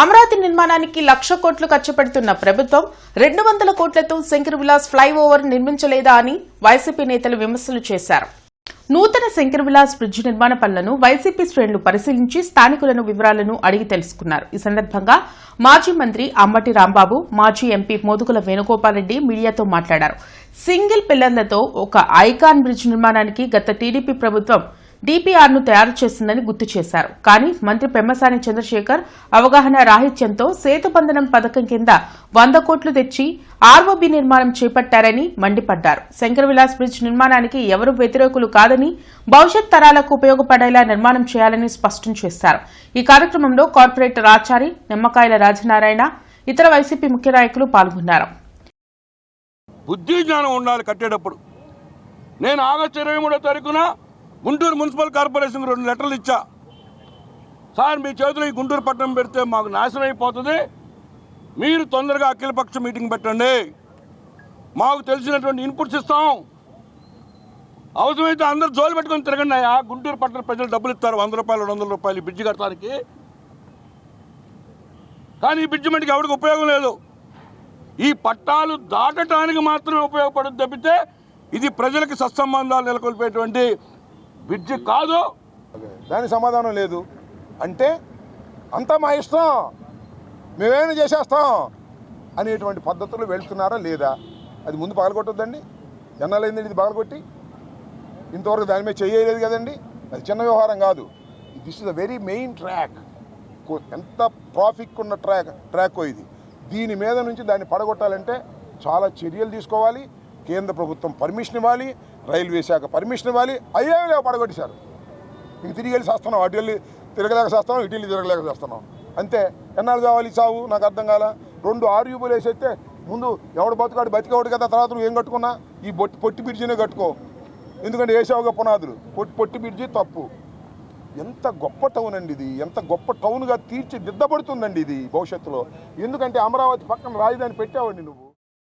అమరావతి నిర్మాణానికి లక్ష కోట్లు ఖర్చు పెడుతున్న ప్రభుత్వం రెండు వందల కోట్లతో శంకర్ విలాస్ ఫ్లైఓవర్ నిర్మించలేదా అని వైసీపీ నేతలు విమర్శలు చేశారు. నూతన శంకర్ విలాస్ బ్రిడ్జి నిర్మాణ పనులను వైసీపీ శ్రేణులు పరిశీలించి స్థానికులను వివరాలను అడిగి తెలుసుకున్నారు. ఈ సందర్భంగా మాజీ మంత్రి అమ్మటి రాంబాబు మాజీ ఎంపీ మోదుగుల వేణుగోపాల్రెడ్డి మీడియాతో మాట్లాడారు. సింగిల్ పిల్లర్లతో ఒక ఐకాన్ బ్రిడ్జ్ నిర్మాణానికి గత టీడీపీ ప్రభుత్వం డిపిఆర్ను తయారు చేసిందని గుర్తు చేశారు. కానీ మంత్రి పెమ్మసాని చంద్రశేఖర్ అవగాహన రాహిత్యంతో సేతుబంధనం పథకం కింద వంద కోట్లు తెచ్చి ఆర్ఓబీ నిర్మాణం చేపట్టారని మండిపడ్డారు. శంకర్ విలాస్ బ్రిడ్జ్ నిర్మాణానికి ఎవరు వ్యతిరేకులు కాదని భవిష్యత్ తరాలకు ఉపయోగపడేలా నిర్మాణం చేయాలని స్పష్టం చేశారు. ఈ కార్యక్రమంలో కార్పొరేటర్ ఆచారి నిమ్మకాయల రాజనారాయణ ఇతర వైసీపీ ముఖ్య నాయకులు పాల్గొన్నారు. బుద్ధి జ్ఞానం ఉండాలి కట్టేటప్పుడు. నేను ఆగస్టు ఇరవై మూడో తారీఖున గుంటూరు మున్సిపల్ కార్పొరేషన్కి రెండు లెటర్లు ఇచ్చా. సార్ మీ చేతిలో ఈ గుంటూరు పట్టణం పెడితే మాకు నాశనం అయిపోతుంది. మీరు తొందరగా అఖిలపక్ష మీటింగ్ పెట్టండి. మాకు తెలిసినటువంటి ఇన్పుట్స్ ఇస్తాం అవసరమైతే అందరూ జోలు పెట్టుకొని తిరగండి అయ్యా. గుంటూరు పట్టణ ప్రజలు డబ్బులు ఇస్తారు. వంద రూపాయలు రెండు వందల రూపాయలు ఈ బ్రిడ్జి కట్టడానికి. కానీ ఈ బ్రిడ్జి మనకి ఎవరికి ఉపయోగం లేదు. ఈ పట్టాలు దాటడానికి మాత్రమే ఉపయోగపడుతుంది తప్పితే ఇది ప్రజలకు సత్సంబంధాలు నెలకొల్పేటువంటి బ్రిడ్జ్ కాదు. దానికి సమాధానం లేదు. అంటే అంతా మా ఇష్టం. మేమేమైనా చేసేస్తాం? అనేటువంటి పద్ధతులు వెళ్తున్నారా లేదా? అది ముందు పగలగొట్టొద్దండి. ఎన్నాలైందండి ఇది పగలగొట్టి? ఇంతవరకు దాని మీద చేయలేదు కదండి. అది చిన్న వ్యవహారం కాదు. This is the very main track ఎంత ట్రాఫిక్ ఉన్న ట్రాక్ ట్రాక్ ఇది. దీని మీద నుంచి దాన్ని పడగొట్టాలంటే చాలా చర్యలు తీసుకోవాలి. కేంద్ర ప్రభుత్వం పర్మిషన్ ఇవ్వాలి రైల్వే శాఖ పర్మిషన్ ఇవ్వాలి అయ్యేవి లేవు పడగొట్టేశారు. ఇంక తిరిగి వెళ్ళి చేస్తున్నాం అటు వెళ్ళి తిరగలేక చేస్తున్నాం ఇటు వెళ్ళి తిరగలేక చేస్తున్నాం. అంతే ఎన్నాళ్ళు కావాలి చావు? నాకు అర్థం కాల. రెండు ఆరు యూబులు ముందు ఎవడు బతుకాడు బతికేవాడు కదా తర్వాత నువ్వు ఏం కట్టుకున్నా? ఈ బొట్టి పొట్టి బిడ్జినే కట్టుకో. ఎందుకంటే వేసావుగా పునాదులు. పొట్టి పొట్టి బిడ్జి తప్పు. ఎంత గొప్ప టౌన్ అండి ఇది. ఎంత గొప్ప టౌన్గా తీర్చిదిద్దబడుతుందండి ఇది భవిష్యత్తులో. ఎందుకంటే అమరావతి పక్కన రాజధాని పెట్టావండి నువ్వు.